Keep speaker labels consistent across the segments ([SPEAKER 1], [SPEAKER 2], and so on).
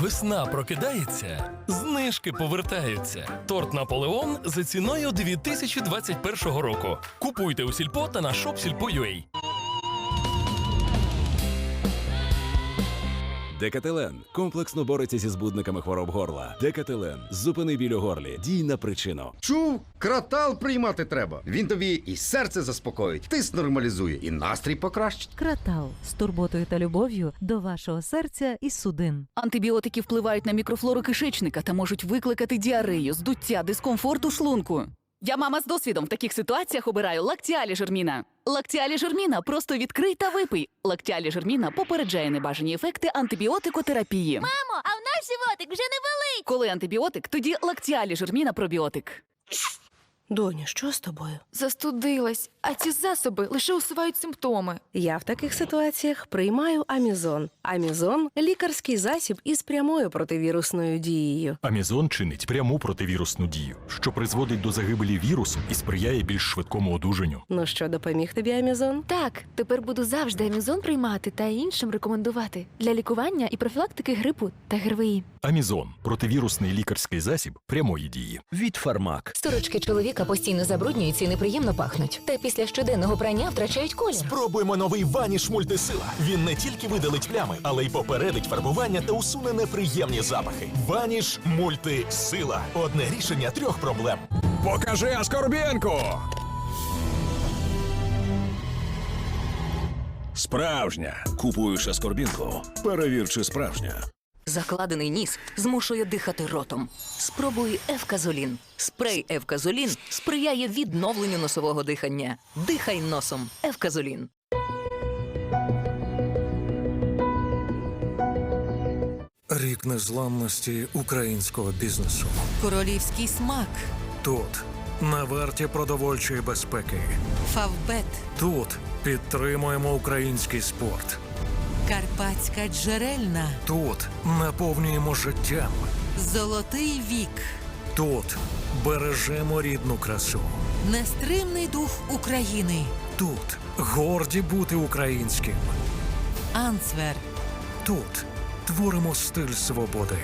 [SPEAKER 1] Весна прокидається, знижки повертаються. Торт Наполеон за ціною 2021 року. Купуйте у сільпо та на shopsilpo.ua.
[SPEAKER 2] Декателен комплексно бореться зі збудниками хвороб горла. Декателен зупини біль у горлі. Дій на причину.
[SPEAKER 3] Чув, кратал приймати треба. Він тобі і серце заспокоїть, тиск нормалізує, і настрій покращить.
[SPEAKER 4] Кратал з турботою та любов'ю до вашого серця і судин.
[SPEAKER 5] Антибіотики впливають на мікрофлору кишечника та можуть викликати діарею, здуття, дискомфорт у шлунку. Я мама з досвідом в таких ситуаціях обираю лактіалі жерміна. Лактіалі жерміна просто відкрий та випий. Лактіалі жерміна попереджає небажані ефекти антибіотикотерапії.
[SPEAKER 6] Мамо, а в нас животик вже не великий.
[SPEAKER 5] Коли антибіотик, тоді лактіалі жерміна пробіотик.
[SPEAKER 7] Доню, що з тобою?
[SPEAKER 8] Застудилась, а ці засоби лише усувають симптоми.
[SPEAKER 7] Я в таких ситуаціях приймаю Амізон. Амізон лікарський засіб із прямою противірусною дією.
[SPEAKER 9] Амізон чинить пряму противірусну дію, що призводить до загибелі вірусу і сприяє більш швидкому одужанню.
[SPEAKER 7] Ну що, допоміг тобі Амізон?
[SPEAKER 8] Так, тепер буду завжди амізон приймати та іншим рекомендувати для лікування і профілактики грипу та ГРВІ.
[SPEAKER 9] Амізон противірусний лікарський засіб прямої дії.
[SPEAKER 2] Від фармак.
[SPEAKER 10] Сорочки чоловіка постійно забруднюються і неприємно пахнуть. Та після щоденного прання втрачають колір.
[SPEAKER 11] Спробуємо новий ваніш мультисила. Він не тільки видалить плями, але й попередить фарбування та усуне неприємні запахи. Ваніш мультисила. Одне рішення трьох проблем.
[SPEAKER 12] Покажи Аскорбєнку! Справжня. Купуєш Аскорбінку. Перевір, чи справжня.
[SPEAKER 10] Закладений ніс змушує дихати ротом. Спробуй Евказолін. Спрей Евказолін сприяє відновленню носового дихання. Дихай носом. Евказолін.
[SPEAKER 12] Рік незламності українського бізнесу.
[SPEAKER 7] Королівський смак.
[SPEAKER 12] Тут на варті продовольчої безпеки.
[SPEAKER 7] Фавбет.
[SPEAKER 12] Тут підтримуємо український спорт.
[SPEAKER 7] Карпатська джерельна.
[SPEAKER 12] Тут наповнюємо життям.
[SPEAKER 7] Золотий вік.
[SPEAKER 12] Тут бережемо рідну красу.
[SPEAKER 7] Нестримний дух України.
[SPEAKER 12] Тут горді бути українським.
[SPEAKER 7] Ансвер.
[SPEAKER 12] Тут творимо стиль свободи.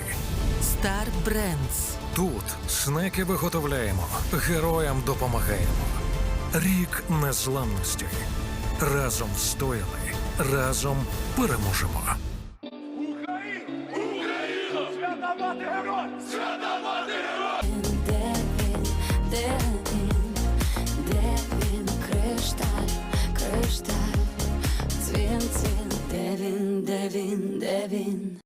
[SPEAKER 7] Стар Брендс.
[SPEAKER 12] Тут снеки виготовляємо, героям допомагаємо. Рік незламності. Разом встояли, разом переможемо.
[SPEAKER 6] Де він, де він, де він, кришталь, кришталь, дзвін, дзвін, де він, де він, де він.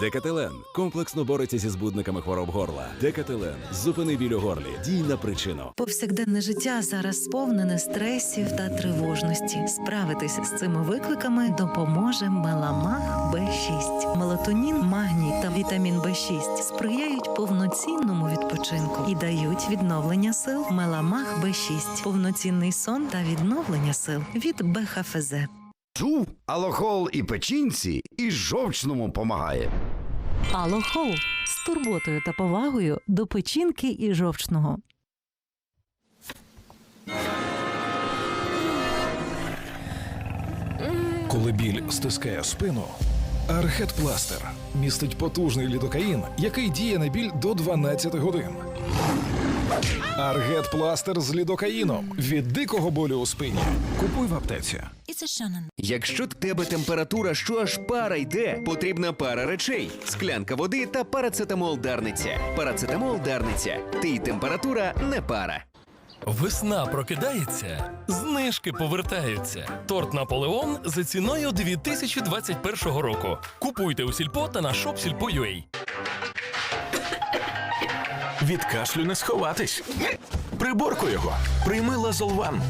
[SPEAKER 2] Декателен комплексно бореться зі збудниками хвороб горла. Декателен зупини біль у горлі. Дій на причину.
[SPEAKER 4] Повсякденне життя зараз сповнене стресів та тривожності. Справитися з цими викликами допоможе меламах Б6. Мелатонін, магній та вітамін Б6 сприяють повноцінному відпочинку і дають відновлення сил. Меламах Б6 повноцінний сон та відновлення сил від БХФЗ.
[SPEAKER 3] Чув, алохол і печінці, і жовчному помагає.
[SPEAKER 4] Алохол з турботою та повагою до печінки і жовчного.
[SPEAKER 12] Коли біль стискає спину, Архет Пластер містить потужний лідокаїн, який діє на біль до 12 годин. Аргет Пластер з лідокаїном від дикого болю у спині. Купуй в аптеці.
[SPEAKER 13] Якщо в тебе температура, що аж пара йде, потрібна пара речей: склянка води та парацетамол дарниця. Парацетамол дарниця. Ти й температура не пара.
[SPEAKER 1] Весна прокидається, знижки повертаються. Торт Наполеон за ціною 2021 року. Купуйте у сільпо та на shopsilpo.ua.
[SPEAKER 11] Від кашлю не сховатись. Приборку його. Прийми Лазолван.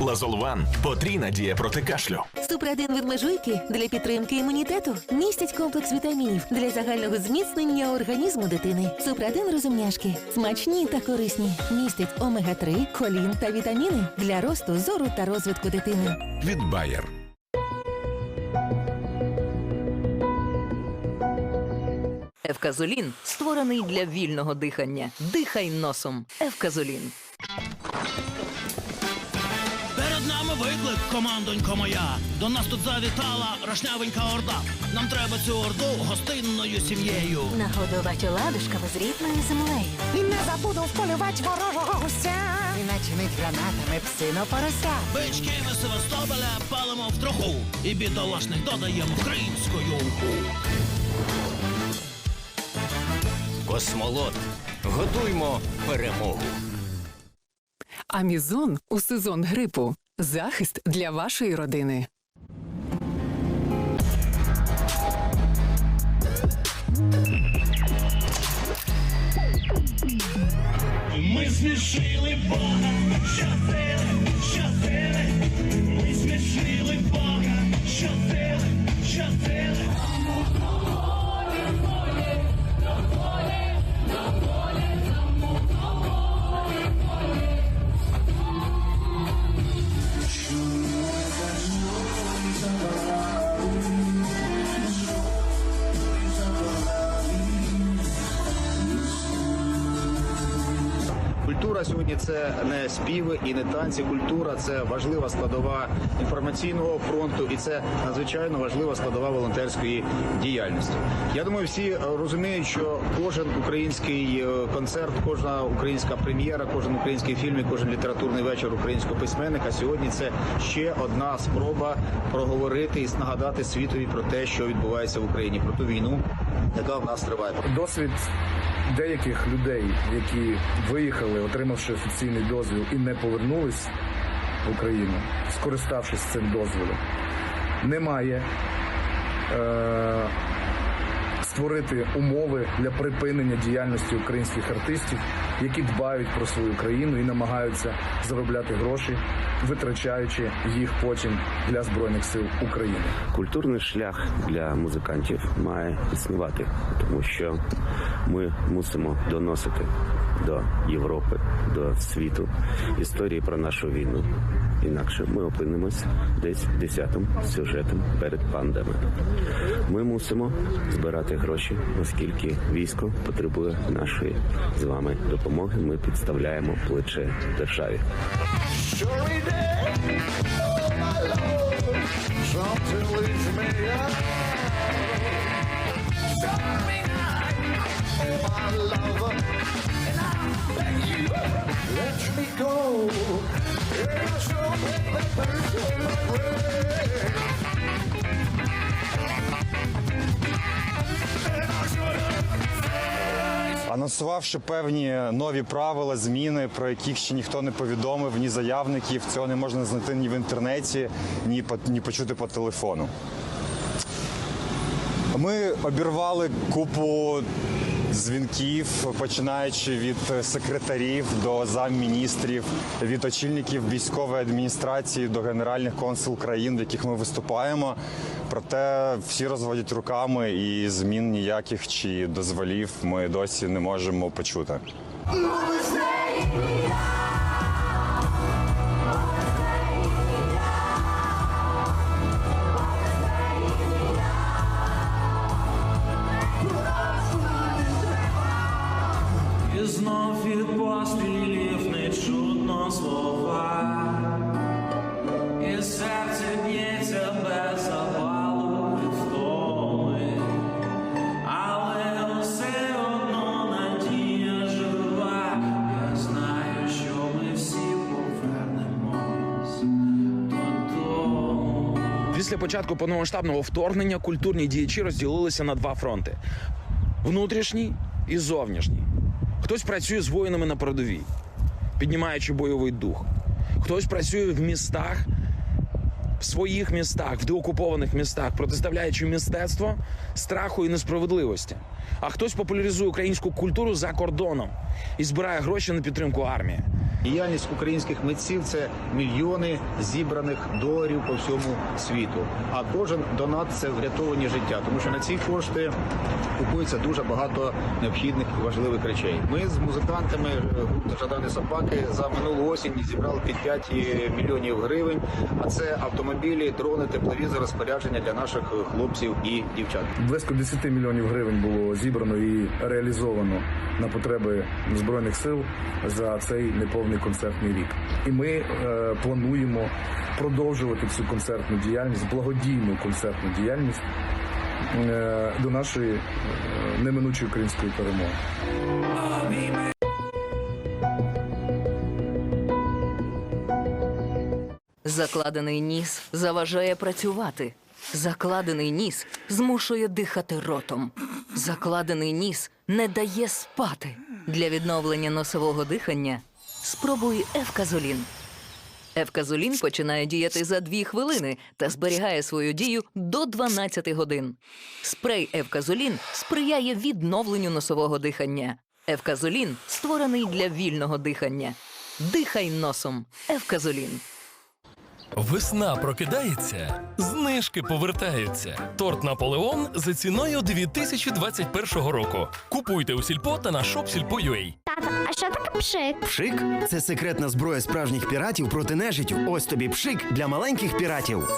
[SPEAKER 11] Лазолван потрійна дія проти кашлю.
[SPEAKER 6] Супрадин від межуйки для підтримки імунітету містять комплекс вітамінів для загального зміцнення організму дитини. Супрадин розумняшки смачні та корисні. Містять омега-3, колін та вітаміни для росту зору та розвитку дитини.
[SPEAKER 12] Від Bayer.
[SPEAKER 10] Евказолін створений для вільного дихання. Дихай носом. Евказолін.
[SPEAKER 14] Курлик, командонько моя, до нас тут завітала рашнявенька орда. Нам треба цю орду гостинною сім'єю.
[SPEAKER 6] Нагодувати ладушками з рідною землею.
[SPEAKER 15] І не забуду вполювати ворожого гуся. І начинить гранатами псино порося.
[SPEAKER 14] Бички ми Севастополя палимо в троху. І бідолашних додаємо українською.
[SPEAKER 16] Космолот. Готуймо перемогу.
[SPEAKER 17] Амізон у сезон грипу. Захист для вашої родини.
[SPEAKER 14] Ми смішили Бога, щастили, щастили. Ми смішили Бога, щастили, щастили.
[SPEAKER 18] Сьогодні це не співи і не танці. Культура це важлива складова інформаційного фронту, і це надзвичайно важлива складова волонтерської діяльності. Я думаю, всі розуміють, що кожен український е, концерт, кожна українська прем'єра, кожен український фільм, і кожен літературний вечір українського письменника сьогодні це ще одна спроба проговорити і нагадати світові про те, що відбувається в Україні, про ту війну, яка в нас триває.
[SPEAKER 19] Досвід деяких людей, які виїхали, отримавши офіційний дозвіл і не повернулись в Україну, скориставшись цим дозволом, немає. е- створити умови для припинення діяльності українських артистів, які дбають про свою країну і намагаються заробляти гроші, витрачаючи їх потім для збройних сил України.
[SPEAKER 20] Культурний шлях для музикантів має існувати, тому що ми мусимо доносити до Європи, до світу історії про нашу війну. Інакше ми опинимось десь десятим сюжетом перед пандами. Ми мусимо збирати гроші, оскільки військо потребує нашої з вами допомоги. Ми підставляємо плече державі.
[SPEAKER 14] My lover,
[SPEAKER 21] Анонсувавши певні нові правила, зміни, про яких ще ніхто не повідомив, ні заявників, цього не можна знайти ні в інтернеті, ні по ні почути по телефону. Ми обірвали купу дзвінків, починаючи від секретарів до замміністрів, від очільників військової адміністрації до генеральних консул країн, в яких ми виступаємо. Проте всі розводять руками і змін ніяких чи дозволів ми досі не можемо почути.
[SPEAKER 22] Після початку повномасштабного вторгнення культурні діячі розділилися на два фронти: внутрішній і зовнішній. Хтось працює з воїнами на передовій, піднімаючи бойовий дух. Хтось працює в містах, в своїх містах, в деокупованих містах, протиставляючи мистецтво страху і несправедливості. А хтось популяризує українську культуру за кордоном і збирає гроші на підтримку армії.
[SPEAKER 18] Діяльність українських митців це мільйони зібраних доларів по всьому світу. А кожен донат це врятовані життя, тому що на ці кошти купується дуже багато необхідних і важливих речей. Ми з музикантами е, Жадани Собаки за минулу осінь зібрали під 5 мільйонів гривень. А це автомобілі, дрони, тепловізори, спорядження для наших хлопців і дівчат.
[SPEAKER 19] Близько 10 мільйонів гривень було зібрано і реалізовано на потреби збройних сил за цей неповний повний концертний рік. І ми е, плануємо продовжувати цю концертну діяльність, благодійну концертну діяльність е, до нашої е, неминучої української перемоги.
[SPEAKER 10] Закладений ніс заважає працювати. Закладений ніс змушує дихати ротом. Закладений ніс не дає спати. Для відновлення носового дихання спробуй Евказолін. Евказолін починає діяти за 2 хвилини та зберігає свою дію до 12 годин. Спрей Евказолін сприяє відновленню носового дихання. Евказолін створений для вільного дихання. Дихай носом. Евказолін.
[SPEAKER 1] Весна прокидається, знижки повертаються. Торт Наполеон за ціною 2021 року. Купуйте у сільпо та на shopсільпо.ua.
[SPEAKER 23] Тата, а що таке пшик?
[SPEAKER 24] Пшик це секретна зброя справжніх піратів проти нежиттю. Ось тобі пшик для маленьких піратів.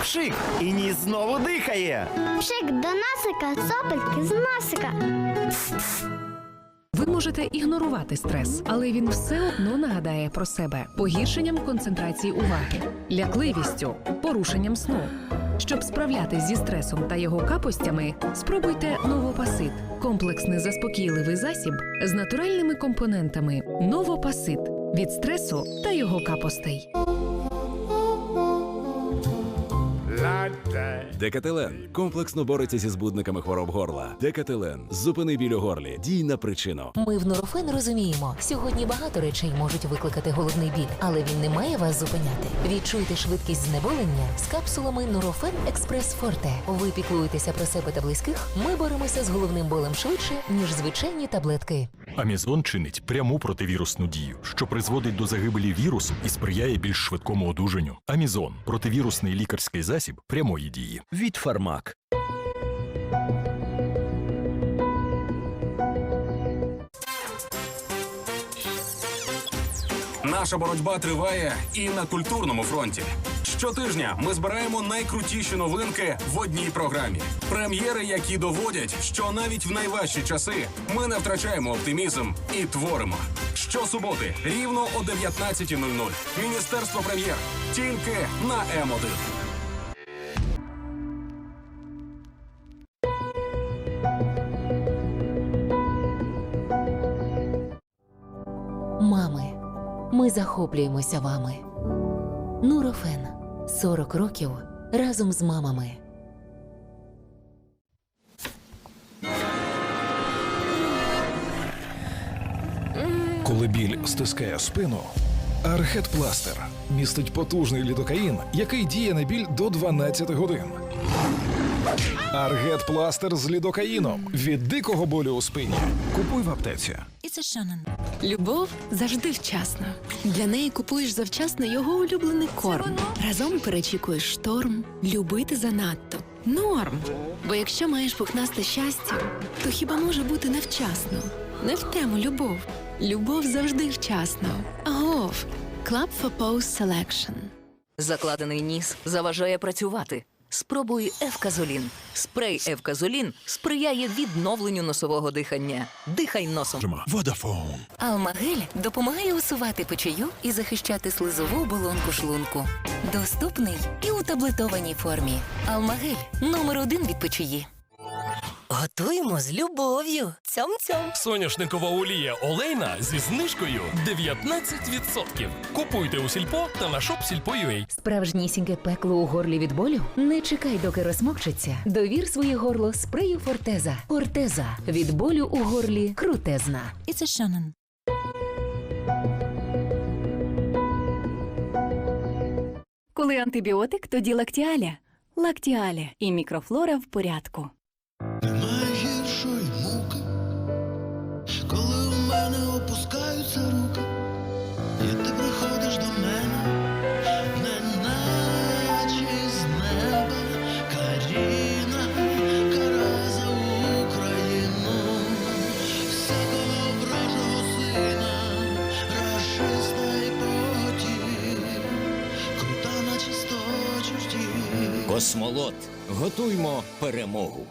[SPEAKER 24] Пшик! І ніс знову дихає.
[SPEAKER 23] Пшик до носика, сопельки з носика.
[SPEAKER 25] Ви можете ігнорувати стрес, але він все одно нагадає про себе погіршенням концентрації уваги, лякливістю, порушенням сну. Щоб справлятись зі стресом та його капостями, спробуйте новопасит комплексний заспокійливий засіб з натуральними компонентами Новопасит від стресу та його капостей.
[SPEAKER 2] Декателен комплексно бореться зі збудниками хвороб горла. Декателен зупини біль у горлі. Дій на причину.
[SPEAKER 6] Ми в Нурофен розуміємо, сьогодні багато речей можуть викликати головний біль, але він не має вас зупиняти. Відчуйте швидкість знеболення з капсулами Нурофен Експрес Форте. Ви піклуєтеся про себе та близьких. Ми боремося з головним болем швидше, ніж звичайні таблетки.
[SPEAKER 9] Амізон чинить пряму противірусну дію, що призводить до загибелі вірусу і сприяє більш швидкому одужанню. Амізон противірусний лікарський засіб прямої дії.
[SPEAKER 24] Від фармак.
[SPEAKER 26] Наша боротьба триває і на культурному фронті. Щотижня ми збираємо найкрутіші новинки в одній програмі. Прем'єри, які доводять, що навіть в найважчі часи ми не втрачаємо оптимізм і творимо. Щосуботи, рівно о 19.00. Міністерство прем'єр. Тільки на М1.
[SPEAKER 6] Захоплюємося вами. Нурофен 40 років разом з мамами.
[SPEAKER 12] Коли біль стискає спину, Архет Пластер містить потужний лідокаїн, який діє на біль до 12 годин. Аргет Пластер з лідокаїном від дикого болю у спині. Купуй в аптеці.
[SPEAKER 27] Любов завжди вчасно. Для неї купуєш завчасно його улюблений корм. Разом перечікуєш шторм, любити занадто. Норм. Бо якщо маєш пухнасте щастя, то хіба може бути невчасно? Не в тему любов. Любов завжди вчасно. Агов. Club for Post Selection.
[SPEAKER 10] Закладений ніс заважає працювати. Спробуй Евказолін. Спрей Евказолін сприяє відновленню носового дихання. Дихай носом.
[SPEAKER 9] Водафон.
[SPEAKER 6] Алмагель допомагає усувати печію і захищати слизову оболонку шлунку. Доступний і у таблетованій формі. Алмагель номер один від печії.
[SPEAKER 10] Готуємо з любов'ю. Цьом-цьом.
[SPEAKER 1] Соняшникова олія олейна зі знижкою 19%. Купуйте у сільпо та на shopсільпо.ua.
[SPEAKER 6] Справжнісіньке пекло у горлі від болю? Не чекай, доки розмокчиться. Довір своє горло спрею Фортеза. Фортеза від болю у горлі крутезна. І це Шанон.
[SPEAKER 27] Коли антибіотик, тоді лактіаля. Лактіаля і мікрофлора в порядку.
[SPEAKER 16] Готуймо перемогу.